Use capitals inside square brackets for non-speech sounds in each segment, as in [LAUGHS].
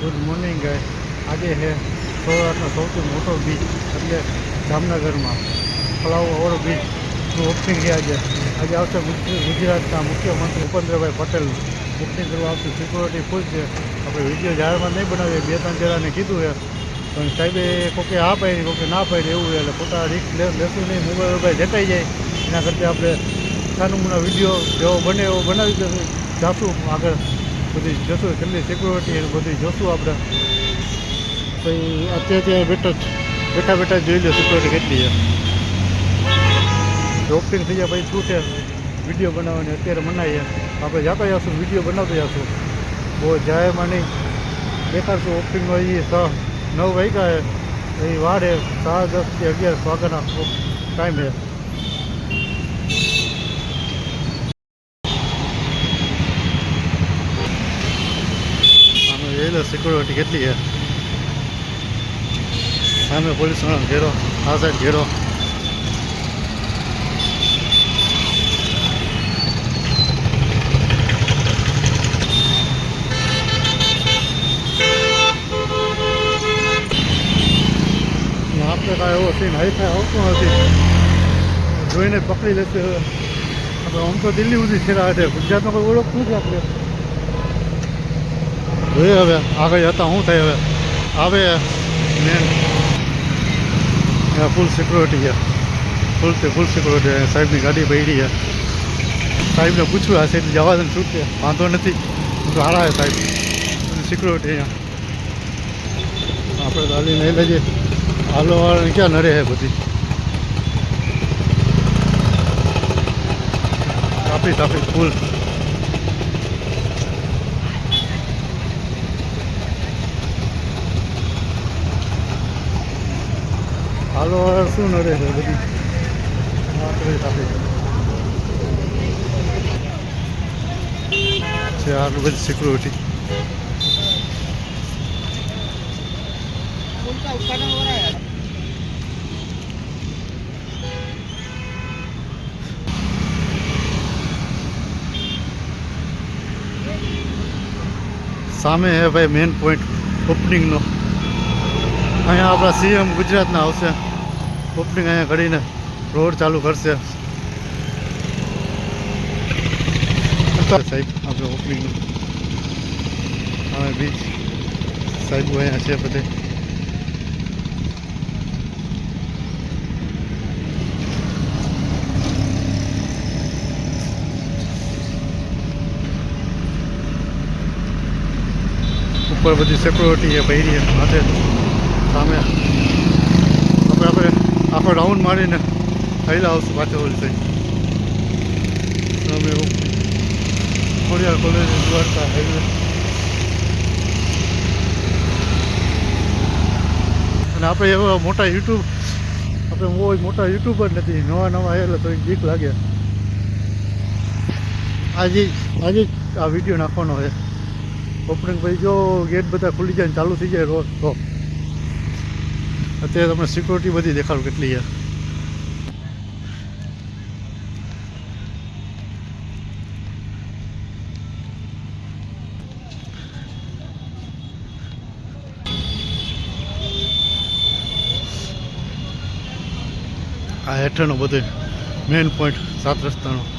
Good morning આજે છે સૌરાષ્ટ્રનો સૌથી મોટો બીચ એટલે જામનગરમાં. ફલાવો ઓવર બીચનું ઓપનિંગ છે આજે. આજે આવશે ગુજરાતના મુખ્યમંત્રી ભૂપેન્દ્રભાઈ પટેલ ઓપનિંગ કરવા આવશે સિક્યુરિટી ફૂલ છે. આપણે વીડિયો જાહેરમાં નહીં બનાવીએ, બે ત્રણ જણાને કીધું છે. પણ સાહેબે કોકે આ પાડી કોકે ના પાડી એવું એટલે પોતા રિસ્ક લેશું નહીં. મોબાઈલ વોબાઈલ જટાઈ જાય. એના કરતાં આપણે સાનુમૂના વીડિયો જેવો બને એવો બનાવી દઈશું. જાશું આગળ. બધી જશું કેટલી સિક્યુરિટી અને બધી જોશું આપણે. પછી અત્યારે ત્યાં બેઠો જ બેઠા બેઠા જોઈ લો સિક્યુરિટી કેટલી છે. ઓપનિંગ થઈ જાય પછી શું છે? વીડિયો બનાવવાની અત્યારે મનાઈએ આપણે જાતા જશું વીડિયો બનાવતા જશું. બહુ જાહેરમાં નહીં. બેઠાશું ઓપનિંગમાં એ છ નવ વાગ્યા એ વાડે સાડા દસથી અગિયાર વાગ્યાના ટાઈમ છે આમે જોઈ લો સિક્યુરિટી કેટલી છે? સામે પોલીસ ઘેરો, આ સાઈડ ઘેરો. આપણે કાંઈ એવો સીન હાઈ થાય આવતો નથી. જોઈને પકડી લેશે. આપણે આમ તો દિલ્હી સુધી છેડા છે ગુજરાતમાં કોઈ ઓળખતું જ આપણે. જોઈએ હવે, આગળ જતા શું થાય હવે? આવે મેન ફૂલ સિક્યોરિટી છે. ફૂલ તે ફૂલ સિક્યોરિટી સાહેબની ગાડી પડી છે. સાહેબને પૂછ્યું, આ સાઈડ જવા દે ને છૂટશે વાંધો નથી. હું તો હારા છે સાહેબ. સિક્યોરિટી અહીંયા આપણે ગાડી નહીં લેજે હાલો વાળાને ક્યાં નડે છે બધી? ટ્રાફિક ટ્રાફિક ફૂલ હાલો શું નડે છે બધી? છે, આટલું બધી સિક્યુરિટી સામે હે ભાઈ મેઇન પોઈન્ટ ઓપનિંગનો અહીંયા આપણા સીએમ ગુજરાતના આવશે. ઓપનિંગ અહીંયા કરીને રોડ ચાલુ કરશે. સાહેબ, આપણે ઓપનિંગનું હવે બીચ સાહેબ અહીંયા છે બધે. ઉપર બધી સિક્યોરિટી છે બહેરી છે માથે સામે. આપણે આપણે આખો રાઉન્ડ મારીને થયેલા આવશું પાછળ ઓલી અમે સામે ખોડિયાર કોલેજ દ્વારકા હાઈવે અને આપણે એવા મોટા યુટ્યુબ, આપણે બહુ મોટા યુટ્યુબર નથી, નવા નવા આવેલા તો બીક લાગે. આજે આજે જ આ વીડિયો નાખવાનો છે. ઓપનિંગ પછી જો ગેટ બધા ખુલી જાય ચાલુ થઈ જાય રોજ તો. અત્યારે તમને સિક્યુરિટી બધી દેખાડું કેટલી છે. આ હેઠળનો બધો મેઇન પોઈન્ટ સાત રસ્તાનો.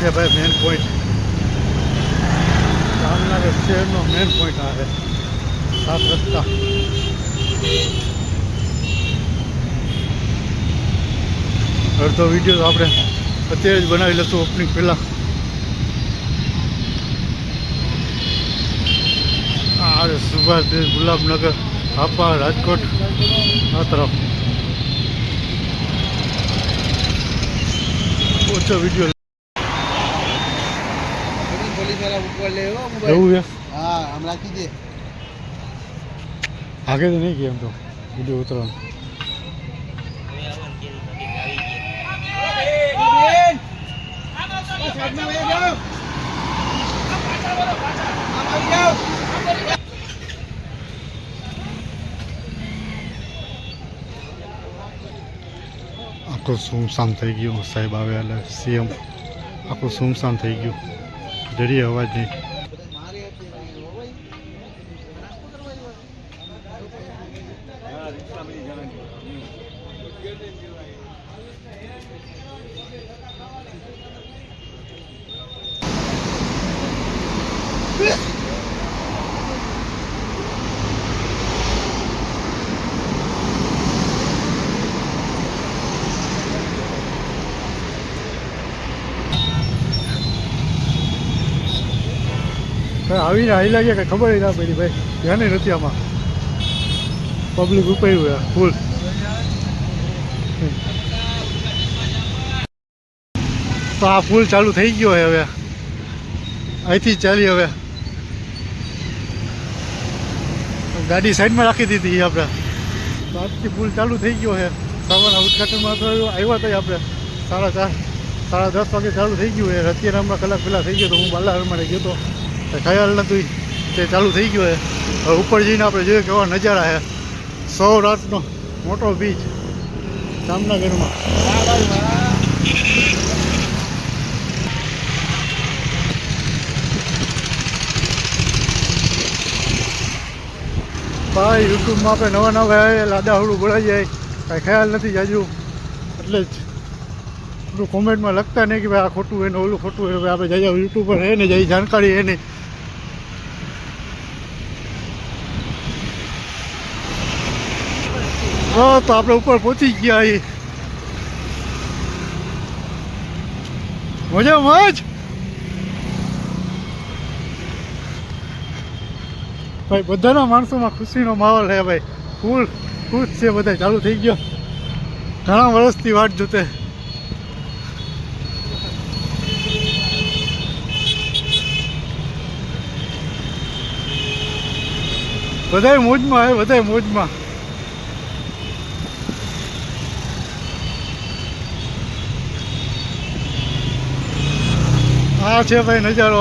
છે ભાઈ મેઇન પોઈન્ટ જામનગર શહેરનો મેઇન પોઈન્ટ આવે સાત રસ્તા. અડધો વીડિયો આપણે અત્યારે જ બનાવી લઈશું ઓપનિંગ પહેલાં. આ સુભાષ ગુલાબનગર, હાપા, રાજકોટ. આ તરફ. ઓછો વીડિયો એવું છે? હા આમ આગળ તો નહીં ગયા એમ તો વીડિયો ઉતરવાનું. આખું સુમસામ થઈ ગયું સાહેબ આવે એટલે સીએમ. આખું સુમસામ થઈ ગયું. જરીએ અવાજ આવીને આવી લાગે કે ખબર ના પડી ભાઈ. ધ્યાન નથી આમાં. પબ્લિક ઉપાડ્યું ફૂલ. તો આ ફૂલ ચાલુ થઈ ગયો છે હવે. અહીંથી ચાલી હવે. ગાડી સાઈડમાં રાખી દીધી આપણે. આજથી ફૂલ ચાલુ થઈ ગયો છે. સવારના ઉદઘાટનમાં તો આવ્યા હતા આપણે. સાડા ચાર, સાડા દસ વાગે ચાલુ થઈ ગયું છે. અત્યારે કલાક પહેલાં થઈ ગયો તો હું બાલાહારમાં ગયો હતો ખ્યાલ નથી તે ચાલુ થઈ ગયો છે હવે ઉપર જઈને આપણે જોઈએ કેવા નજારા છે સૌરાષ્ટ્રનો મોટો બીચ જામનગરમાં. ભાઈ, યુટ્યુબમાં આપણે નવા નવા આવે લાડાહુડું બોલાઈ જાય. કાંઈ ખ્યાલ નથી જાજુ. એટલે જ કોમેન્ટમાં લખતા નહીં કે ભાઈ આ ખોટું હોય ને ઓલું ખોટું ભાઈ આપણે જાય યુટ્યુબ પર હે ને જાય જાણકારી હે હા, તો આપણે ઉપર પહોંચી ગયા એ મજા મજ? ભાઈ, બધાના માણસોમાં ખુશીનો માહોલ હે ભાઈ. ફૂલ ખુશ છે બધા, ચાલુ થઈ ગયો. ઘણા વર્ષથી વાટ જોતે. બધાય મોજમાં હે બધાય મોજમાં. આ છે ભાઈ નજારો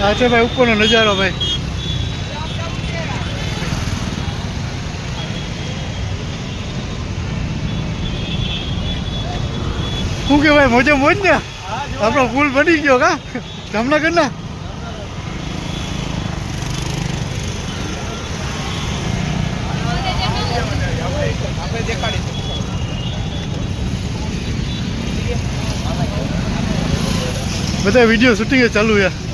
આ છે ભાઈ ઉપરનો નજારો ભાઈ શું કે ભાઈ મોજે મોજ ને આપણો પુલ બની ગયો કા? જામનગરના? બધા વીડિયો શૂટિંગ ચાલુ છે.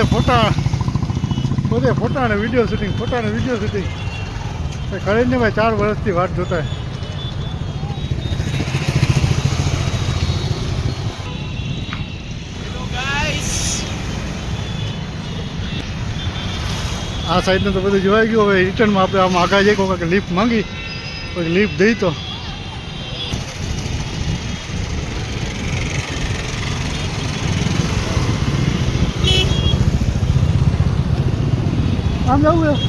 બધે ફોટા બધે ફોટા અને વીડિયો શૂટિંગ ફોટા અને વીડિયો શૂટિંગ ખરીદને ભાઈ ચાર વર્ષથી વાટ જોતા. આ સાઈડનું તો બધું જોવાઈ ગયું હવે રિટર્નમાં આપણે આમ આગળ જઈ કોઈ લિફ્ટ માંગી કોઈ લિફ્ટ દઈ તો. આમ જવું છે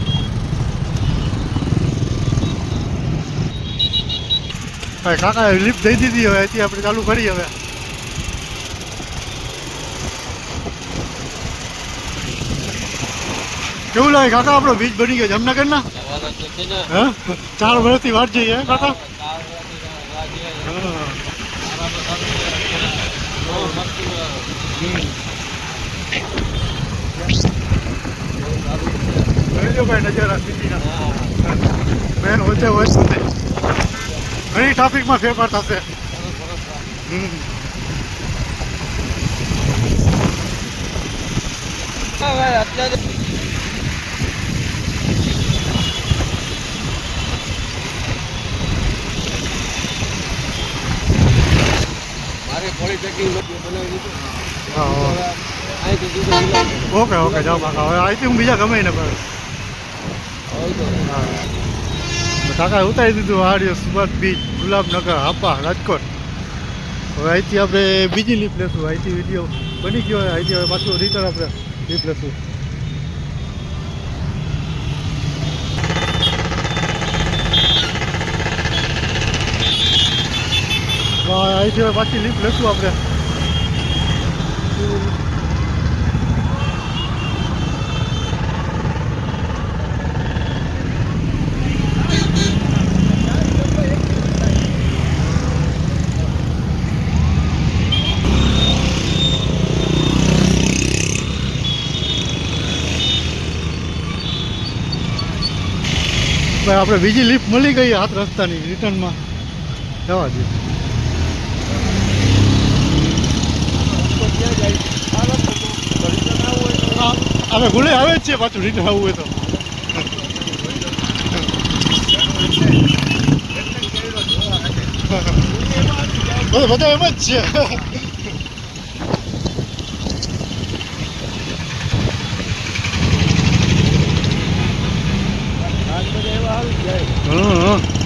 ભાઈ કાકા લિફ્ટ દઈ દીધી હવે અહીંથી આપણે ચાલુ કરી હવે કેવું લાગે કાકા આપણો બીચ બની ગયો જામનગરના હા ચાર વર્ષથી વાટ જઈએ હે કાકા હા. ભાઈ નજારા સિટીના મેન વચ્ચે વર્ષ સુધી. ઘણી ટ્રાફિકમાં ફેરફાર થશે. મારે થોડી પેકિંગ બનાવી ઓકે ઓકે, જાઓ કાકા હવે અહીંથી હું બીજા ગમે ને ભાઈ કાકા, ઉતારી દીધું આર્ય સુભાષ બીચ, ગુલાબનગર, હાપા, રાજકોટ. હવે અહીંથી આપણે બીજી લીપ લેશું. અહીંથી વીડિયો બની ગયો અહીંથી હવે પાછું રિટર્ન આપણે લીફ લેશું. અહીંથી હવે પાછી લીપ લેશું આપણે. ભાઈ આપણે બીજી લિફ્ટ મળી ગઈ હાથ રસ્તાની, રિટર્નમાં. જવા દે. આપણે ભૂલે આવે જ છે પાછું રિટર્ન આવવું હોય તો. [LAUGHS] બધા એમ જ છે આજ બધા એવા આવી જ જાય હં હં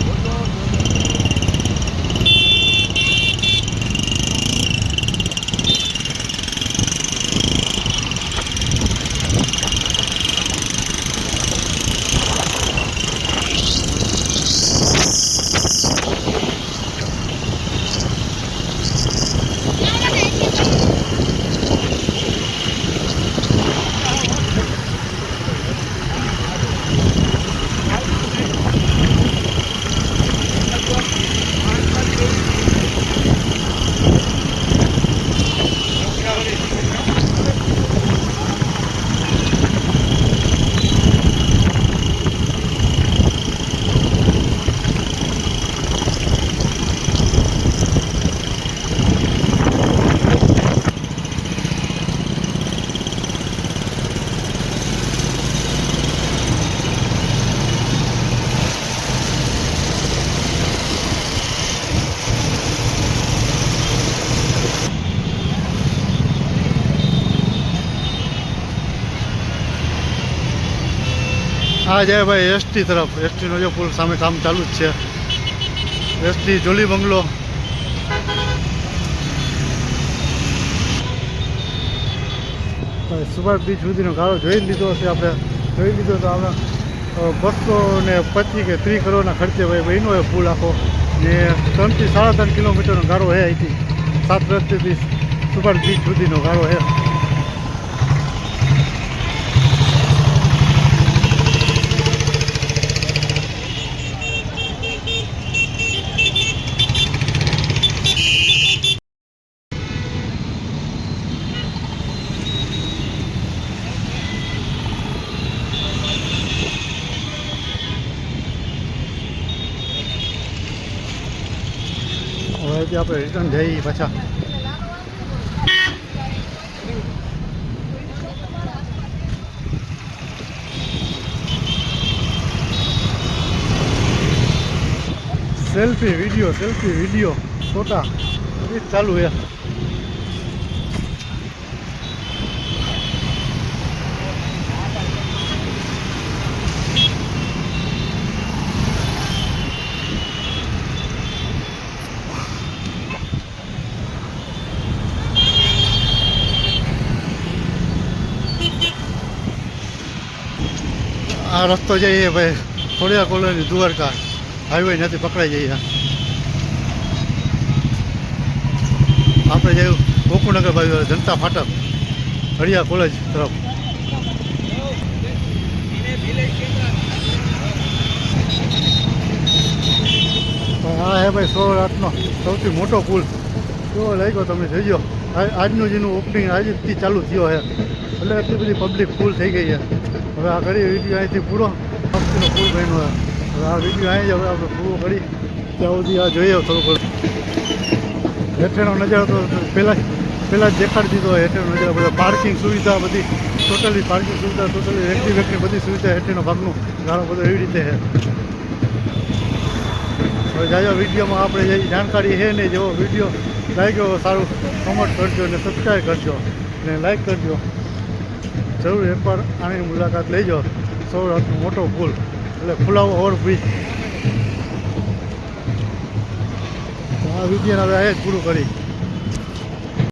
આ જાય ભાઈ એસટી તરફ. એસટીનો જો પુલ સામે કામ ચાલુ જ છે. ST jolly bungalow. Subhash beach સુધીનો ગાળો જોઈ લીધો હશે આપણે. જોઈ લીધો તો આપણે બસો ને પચીસ કે ત્રીસ કરોડના ખર્ચે ભાઈ ભાઈનો એ પુલ આખો. ને ત્રણથી સાડા ત્રણ કિલોમીટરનો ગાળો છે અહીંથી સાત રસ્તેથી સુભાષ બીચ સુધીનો ગાળો છે અહીંથી આપણે રિટર્ન જઈએ પાછા. સેલ્ફી વીડિયો સેલ્ફી વીડિયો ફોટા. એ ચાલુ છે. આ રસ્તો જઈએ ભાઈ ખોડિયા કોલોની, દ્વારકા. હાઈવે નથી પકડાઈ જઈએ આપણે જયું ગોકુનગર બાજુ જનતા ફાટક, હળિયા કોલેજ તરફ. હા હે ભાઈ સૌરાષ્ટ્રનો સૌથી મોટો પુલ. કેવો લાગ્યો તમે જોઈ આજનું જેનું ઓપનિંગ આજથી ચાલુ થયો છે. એટલે એટલી બધી પબ્લિક ફૂલ થઈ ગઈ છે. હવે આ ઘડી વીડિયો અહીંથી પૂરો. મસ્તીનો ફૂલ બન્યો હવે આ વીડિયો અહીં જ હવે આપણે પૂરો કરી. ત્યાં સુધી આ જોઈએ થોડુંક હેઠળનો નજારો તો પહેલાં પહેલાં જ દેખાડી દીધો હેઠળનો નજારો. બધા પાર્કિંગ સુવિધા બધી. ટોટલી પાર્કિંગ સુવિધા ટોટલી વ્યક્તિ વ્યક્તિ બધી સુવિધા હેઠળનો ભાગનું. ગાળો બધો એવી રીતે છે. હવે જાજો વિડીયોમાં આપણે જે જાણકારી છે ને જેવો વીડિયો લાગ્યો સારું કમેન્ટ કરજો અને સબસ્ક્રાઈબ કરજો. અને લાઈક કરજો. જરૂર એકવાર આની મુલાકાત લેજો. સૌરાષ્ટ્રનો મોટો પુલ એટલે ફુલાવો ઓવરબ્રિજ. આ વિડીયોને હવે આ જ પૂરું કરી.